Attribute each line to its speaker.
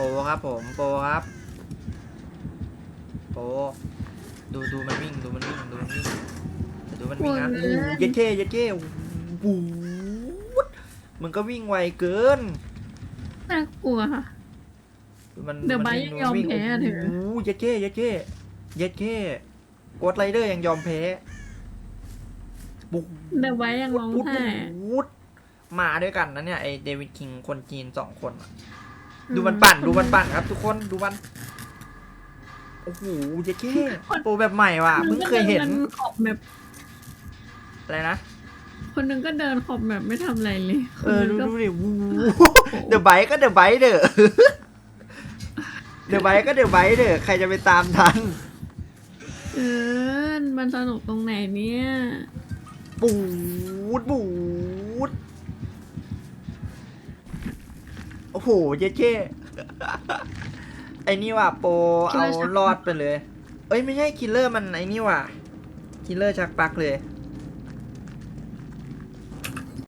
Speaker 1: โปรครับผมโปรครับโปรดูดูมันวิ่งดูมันวิ่งดูมันวิ่งดูมันวิ่งนะ
Speaker 2: โอ้
Speaker 1: โอ้
Speaker 2: ย
Speaker 1: โหเย็ดเก้เย็ดเก้โอ้โหมันก็วิ่งไวเกิน
Speaker 2: น่ากลัวค่ะ
Speaker 1: มัน
Speaker 2: เดี๋ยว
Speaker 1: มัน
Speaker 2: ไบร์ท
Speaker 1: วิ่
Speaker 2: ยังยอม
Speaker 1: วิ่ง
Speaker 2: แพ้เถอะ
Speaker 1: โอ้โหเย็ดเก้เย็ดเก้เย็ดเก้กดไรเดอร์ยังยอมแพ้ปุ๊บ
Speaker 2: เดี๋ยวไว้ยังร้อง
Speaker 1: ปุ๊บ
Speaker 2: ไห้
Speaker 1: ปุ๊บมาด้วยกันนะเนี่ยไอเดวิดคิงคนจีนสองคนอะ ดูมันปั่นดูมันปั่นครับ ทุกคนดูมันโอ้โหเย็ดเก้โปรแบบใหม่ว่ะเพิ่งเคยเห็น
Speaker 2: มัขอบแบบ
Speaker 1: อะไรนะ
Speaker 2: คนหนึงก็เดินขอบแบบไม่ทำอะไรเลย
Speaker 1: เออ
Speaker 2: คนห
Speaker 1: ดู
Speaker 2: นึ่งก็
Speaker 1: ดูดิวูเดอะไบก็เดอะไบเดอะเดอะไบก็เดอะไบเดอะใครจะไปตามทัน
Speaker 2: เออมันสนุกตรงไหนเนี่ย
Speaker 1: ปูดปูด อ้โหเจ๊เจ๊ไอ้นี่ว่ะโปรเอารอดไปเลย เอ้ยไม่ใช่คิลเลอร์มันไอ้นี่ว่ะคิลเลอร์ชักปลักเลย